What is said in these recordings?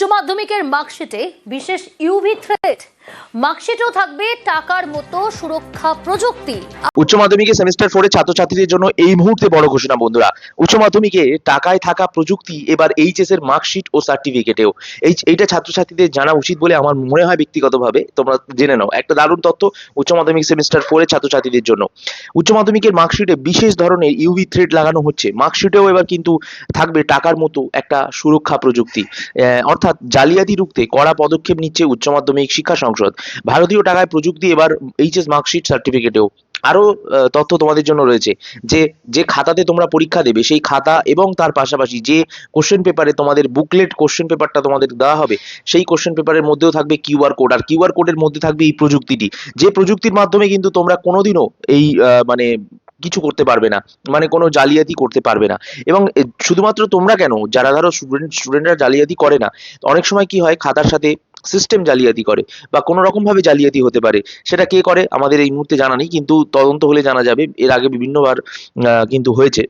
উচ্চ মাধ্যমিকের মার্কশিটে বিশেষ ইউভি থ্রেড মার্কশিটেও থাকবে টাকার মতো সুরক্ষা প্রযুক্তি। উচ্চ মাধ্যমিকে সেমিস্টার ফোরে ছাত্রছাত্রীদের জন্য এই মুহূর্তে বড় ঘোষণা বন্ধুরা। উচ্চ মাধ্যমিকে টাকায় থাকা প্রযুক্তি এবার এইচএস এর মার্কশিট ও সার্টিফিকেটেও এই এইটা ছাত্রছাত্রীদের জানা উচিত বলে আমার মনে হয় ব্যক্তিগতভাবে। তোমরা জেনে নাও। একটা দারুণ তথ্য উচ্চ মাধ্যমিক সেমিস্টার ফোরে ছাত্রছাত্রীদের জন্য। উচ্চ মাধ্যমিকের মার্কশিটে বিশেষ ধরনের ইউভি থ্রেড লাগানো হচ্ছে। মার্কশিটেও এবার কিন্তু থাকবে টাকার মতো একটা সুরক্ষা প্রযুক্তি। আহ, অর্থাৎ জালিয়াতি রুখতে কড়া পদক্ষেপ নিচ্ছে উচ্চ মাধ্যমিক শিক্ষা সংসদ। ভারতীয় টাকায় প্রযুক্তি এবার এইচএস মার্কশিট সার্টিফিকেটেও আরও তথ্য তোমাদের জন্য রয়েছে যে যে খাতাতে তোমরা পরীক্ষা দেবে, সেই খাতা এবং তার পাশাপাশি যে কোশ্চেন পেপারে তোমাদের বুকলেট কোশ্চেন পেপারটা তোমাদের দেওয়া হবে, সেই কোশ্চেন পেপারের মধ্যেও থাকবে কিউআর কোড আর কিউআর কোডের মধ্যে থাকবে এই প্রযুক্তিটি। যে প্রযুক্তির মাধ্যমে কিন্তু তোমরা কোনোদিনও এই মানে কিছু করতে পারবে না মানে কোনো জালিয়াতি করতে পারবে না। এবং শুধুমাত্র তোমরা কেন, যারা ধরো স্টুডেন্ট স্টুডেন্টরা জালিয়াতি করে না, অনেক সময় কি হয়, খাতার সাথে সিস্টেম জালিয়াতি করে, বা কোনো রকমভাবে জালিয়াতি হতে পারে। সেটা কে করে, আমাদের এই মুহূর্তে জানা নেই, কিন্তু তদন্ত হলে জানা যাবে, এর আগে বিভিন্নবার কিন্তু হয়েছে।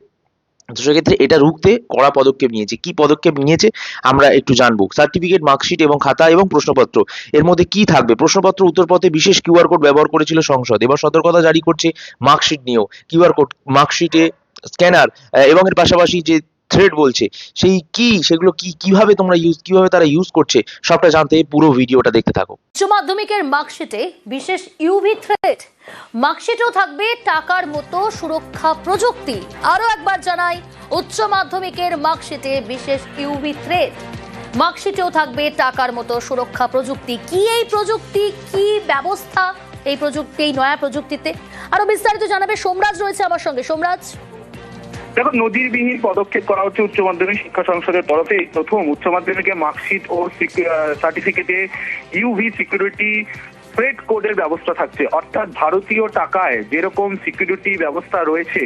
তো সেক্ষেত্রে এটা রুখতে কড়া পদক্ষেপ নিয়েছে। কি পদক্ষেপ নিয়েছে? আমরা একটু জানব। সার্টিফিকেট, মার্কশিট এবং খাতা এবং প্রশ্নপত্র। এর মধ্যে কি থাকবে? প্রশ্নপত্র উত্তরপথে বিশেষ কিউআর কোড ব্যবহার করেছিল সংসদ। এবার সতর্কতা জারি করছে মার্কশিট নিয়েও। কিউআর কোড, মার্কশিটে, স্ক্যানার এবং এর পাশাপাশি যে থ্রেড বলছে। সেই কি, সেগুলো কি, কীভাবে তোমরা ইউজ কীভাবে তারা ইউজ করছে, সবটা জানতে পুরো ভিডিওটা দেখতে থাকো। উচ্চ মাধ্যমিকের মার্কশিটে বিশেষ ইউভি থ্রেড মার্কশিটেও থাকবে টাকার মতো সুরক্ষা প্রযুক্তি। আরও একবার জানাই, উচ্চ মাধ্যমিকের মার্কশিটে বিশেষ ইউভি থ্রেড মার্কশিটেও থাকবে টাকার মতো সুরক্ষা প্রযুক্তি। কি এই প্রযুক্তি, কি ব্যবস্থা? এই প্রযুক্তি, এই নয়া প্রযুক্তিতে। আরও বিস্তারিত জানাবে সোমরাজ রয়েছে আমার সঙ্গে। সোমরাজ? দেখো নদীর বিহীন পদক্ষেপ করা হচ্ছে উচ্চ মাধ্যমিক শিক্ষা সংসদের তরফে। প্রথম উচ্চ মাধ্যমিকে মার্কশিট ও সার্টিফিকেটে ইউভি সিকিউরিটি ফ্রেড কোডের ব্যবস্থা থাকছে। অর্থাৎ ভারতীয় টাকায় যেরকম সিকিউরিটি ব্যবস্থা রয়েছে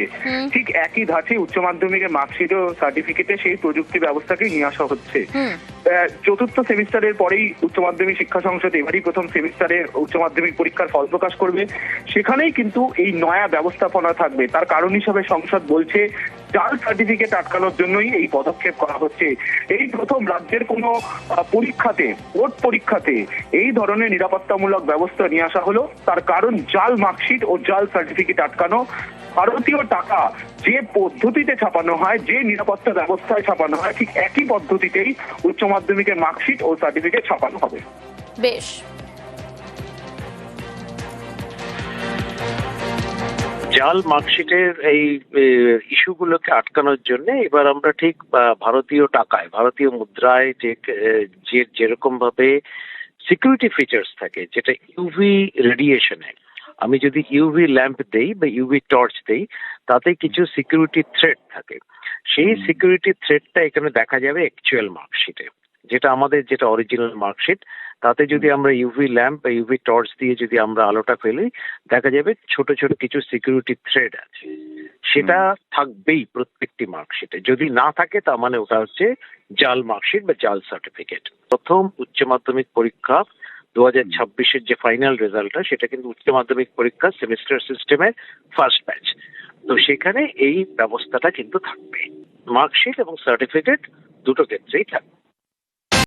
ঠিক একই ধাঁচে উচ্চ মাধ্যমিকের মার্কশিট ও সার্টিফিকেটে সেই প্রযুক্তি ব্যবস্থাকে নিয়ে আসা হচ্ছে। চতুর্থ সেমিস্টারের পরেই উচ্চ মাধ্যমিক শিক্ষা সংসদ এবারই প্রথম সেমিস্টারে উচ্চ মাধ্যমিক পরীক্ষার ফল প্রকাশ করবে। সেখানেই কিন্তু এই নয়া ব্যবস্থাপনা থাকবে। তার কারণ হিসাবে সংসদ বলছে জাল সার্টিফিকেট আটকানোর জন্যই এই পদক্ষেপ করা হচ্ছে। এই প্রথম রাজ্যের কোনো পরীক্ষাতে বোর্ড পরীক্ষাতে এই ধরনের নিরাপত্তামূলক ব্যবস্থা নিয়ে আসা হলো। তার কারণ জাল মার্কশিট ও জাল সার্টিফিকেট আটকানো। ভারতীয় টাকা যে পদ্ধতিতে ছাপানো হয় যে নিরাপত্তা ব্যবস্থায় ছাপানো হয় ঠিক একই পদ্ধতিতেই উচ্চ মাধ্যমিকের মার্কশিট ও সার্টিফিকেট ছাপানো হবে। বেশ। জাল মার্কশিটের এই ইস্যুগুলোকে আটকানোর জন্য এবার আমরা ঠিক আহ, ভারতীয় টাকায় ভারতীয় মুদ্রায় যে যে যেরকম ভাবে সিকিউরিটি ফিচার্স থাকে যেটা ইউভি রেডিয়েশনে আমি যদি ইউভি ল্যাম্প দেই বা ইউভি টর্চ দেই তাতে কিছু সিকিউরিটি থ্রেড থাকে। সেই সিকিউরিটি থ্রেডটা এখানে দেখা যাবে অ্যাকচুয়াল মার্কশিটে যেটা আমাদের যেটা অরিজিনাল মার্কশিট তাতে যদি আমরা ইউভি ল্যাম্প বা ইউভি টর্চ দিয়ে যদি আমরা আলোটা ফেলি দেখা যাবে ছোট ছোট কিছু সিকিউরিটি থ্রেড আছে। সেটা থাকবেই প্রত্যেকটি মার্কশিটে যদি না থাকে তার মানে ওটা হচ্ছে জাল মার্কশিট বা জাল সার্টিফিকেট প্রথম উচ্চ মাধ্যমিক পরীক্ষা দু হাজার ছাব্বিশের যে ফাইনাল রেজাল্টটা সেটা কিন্তু উচ্চ মাধ্যমিক পরীক্ষা সেমিস্টার সিস্টেমের ফার্স্ট ব্যাচ তো সেখানে এই ব্যবস্থাটা কিন্তু থাকবে। মার্কশিট এবং সার্টিফিকেট দুটো ক্ষেত্রেই থাকবে।